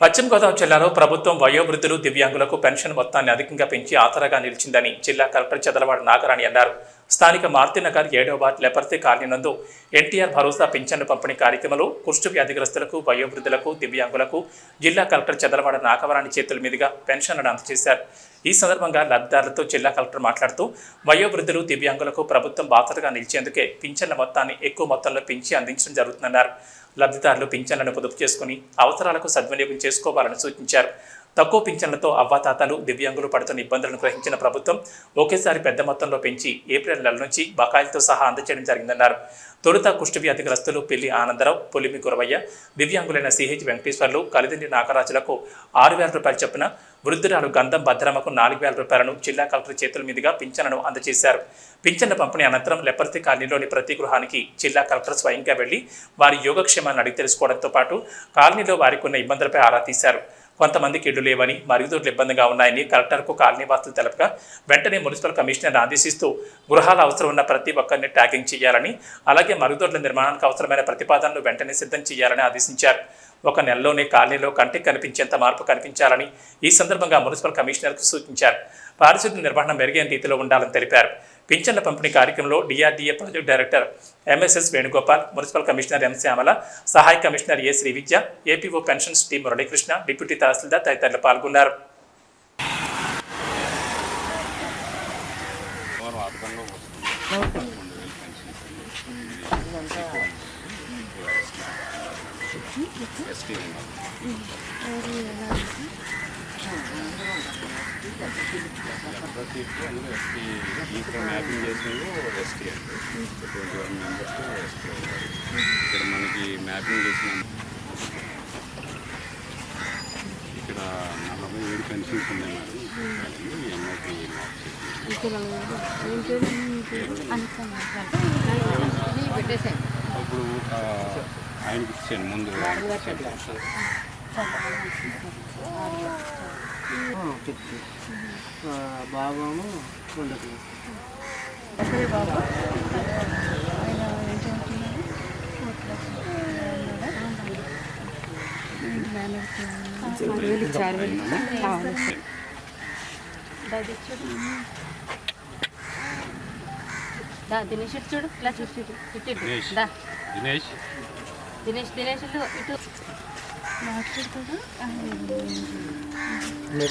పశ్చిమ గోదావరి జిల్లాలో ప్రభుత్వం వయోవృద్ధులు దివ్యాంగులకు పెన్షన్ మొత్తాన్ని అధికంగా పెంచి ఆసరాగా నిలిచిందని జిల్లా కలెక్టర్ చదలవాడ నాగరాణి అన్నారు. స్థానిక మారుతినగర్ ఏడో వార్డు లెపర్తి కాలనీనందు ఎన్టీఆర్ భరోసా పింఛన్ను పంపిణీ కార్యక్రమంలో కుష్టు వ్యాధిగ్రస్తులకు వయోవృద్ధులకు దివ్యాంగులకు జిల్లా కలెక్టర్ చదలవాడ నాగవరాణి చేతుల మీదుగా పెన్షన్లను అందజేశారు. ఈ సందర్భంగా లబ్ధిదారులతో జిల్లా కలెక్టర్ మాట్లాడుతూ వయోవృద్ధులు దివ్యాంగులకు ప్రభుత్వం బాధ్యతగా నిలిచేందుకే పింఛన్ల మొత్తాన్ని ఎక్కువ మొత్తంలో పెంచి అందించడం జరుగుతుందన్నారు. లబ్ధిదారులు పింఛన్లను పొదుపు చేసుకుని అవసరాలకు సద్వినియోగం చేసుకోవాలని సూచించారు. తక్కువ పింఛన్లతో అవ్వాతాతలు దివ్యాంగులు పడుతున్న ఇబ్బందులను గ్రహించిన ప్రభుత్వం ఒకేసారి పెద్ద మొత్తంలో పెంచి ఏప్రిల్ నెల నుంచి బకాయిలతో సహా అందజేయడం జరిగిందన్నారు. తొలుత కుష్టు వ్యాధిగ్రస్తులు పెళ్ళి ఆనందరావు పొలిమి గురవయ్య దివ్యాంగులైన సిహెచ్ వెంకటేశ్వర్లు కలిదిండి నాగరాజులకు ఆరు వేల రూపాయలు చొప్పున వృద్ధురాలు గంధం భద్రమ్మకు నాలుగు వేల రూపాయలను జిల్లా కలెక్టర్ చేతుల మీదుగా పింఛన్ను అందజేశారు. పింఛన్ల పంపిణీ అనంతరం లెపర్తి కాలనీలోని ప్రతి గృహానికి జిల్లా కలెక్టర్ స్వయంగా వెళ్ళి వారి యోగక్షేమాన్ని అడిగి తెలుసుకోవడంతో పాటు కాలనీలో వారికి ఉన్న ఇబ్బందులపై ఆరా తీశారు. కొంతమందికి ఇళ్ళు లేవని మరుగుదొడ్లు ఇబ్బందిగా ఉన్నాయని కలెక్టర్కు కాలనీవాసులు తెలపగా వెంటనే మున్సిపల్ కమిషనర్ ఆదేశిస్తూ గృహాల అవసరం ఉన్న ప్రతి ఒక్కరిని ట్యాగింగ్ చేయాలని అలాగే మరుగుదొడ్ల నిర్మాణానికి అవసరమైన ప్రతిపాదనలు వెంటనే సిద్ధం చేయాలని ఆదేశించారు. ఒక నెలలోనే కాలనీలో కంటికి కనిపించేంత మార్పు కనిపించాలని ఈ సందర్భంగా మున్సిపల్ కమిషనర్కు సూచించారు. పారిశుద్ధ్య నిర్వహణ మెరుగైన రీతిలో ఉండాలని తెలిపారు. పింఛన్ల పంపిణీ కార్యక్రమంలో DRDA project director MSS Venugopal municipal commissioner M Shyamala సహాయ commissioner A Srividya APO pensions T Muralikrishna deputy తహసీల్దార్ తదితరులు పాల్గొన్నారు. ఎస్టీ ఉన్నారు ప్రతి అందులో ఎస్టీ ఇక్కడ మ్యాపింగ్ చేసినవి ఎస్టీ అండి ట్వంటీ వన్ మెంబర్స్ ఎస్టీ ఇక్కడ మనకి మ్యాపింగ్ చేసిన ఇక్కడ నలభై ఏడు పెన్షన్స్ ఉన్నాయి మేడం ఈ ఇప్పుడు ఆయనకి ఇచ్చాను ముందు ఫిఫ్త్ బాబాము ఉండదు దా దినేష్ ఇటు చూడు. ఇలా చూసి ఇటు ఇటు. దా. దినేష్. దినేష్ దినేష్ ఇటు ఇటు.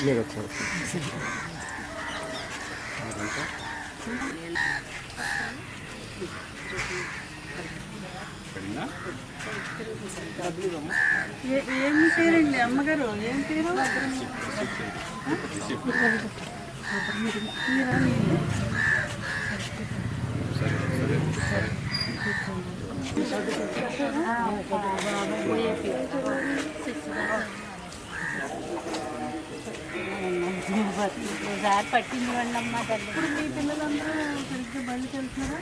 మీరు వచ్చారు. ఏం పేరండి? అమ్మగారు ఏం పేరు? సరే ఒకసారి పట్టింది వండి అమ్మ తల్లి మీ పిల్లలందరూ సరిగ్గా బయటకు వెళ్తున్నారా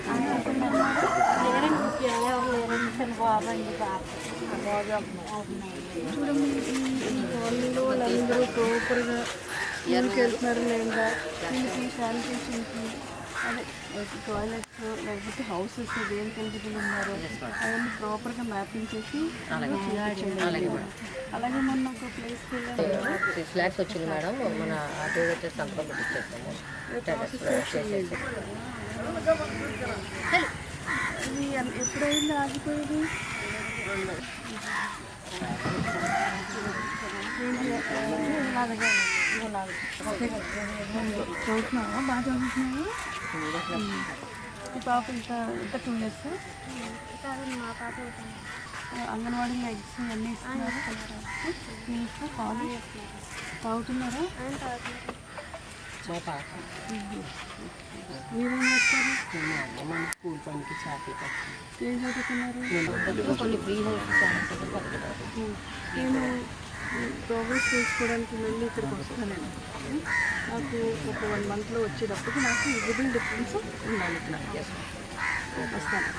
లేరండి ఎవరు లేరండి బాబు చూడమ్మ ఈ కాలనీలో వాళ్ళందరూ ప్రాపర్గా వెళ్తున్నారు లేదా వీళ్ళకి శానిటేషన్కి అదే టాయిలెట్స్ లేకపోతే హౌసెస్ దేనికి ఎలిజిబుల్ ఉన్నారో అవన్నీ ప్రాపర్గా మ్యాపింగ్ చేసి. అలాగే. మొన్న ఒక ప్లేస్కి వెళ్ళాము సిక్స్ ల్యాక్స్ వచ్చింది మేడం. మన అటు వచ్చే సంతకం పెట్టించేస్తాము ఇది ఎప్పుడైంది ఆగిపోయేది. చదువుతున్నావా బాగా చదువుతున్నావా ఈ పాప ఇంకా ఇంకా టూ ఇయర్స్ మా పాప అంగన్వాడీలో ఎగ్స్ అన్నీ ఇస్తున్నారు. మీ ఇంట్లో పాలు? తాగుతున్నారా? మీరేం చేస్తారు? స్కూల్ పనికి ఏం చదువుతున్నారు? నేను ప్రోగ్రెస్ చేసుకోవడానికి మళ్ళీ ఇక్కడికి వస్తానండి నాకు ఒక వన్ మంత్లో వచ్చేటప్పటికి నాకు విజిబుల్ డిఫరెన్స్ ఉండాలి ఇక్కడ. వస్తాను.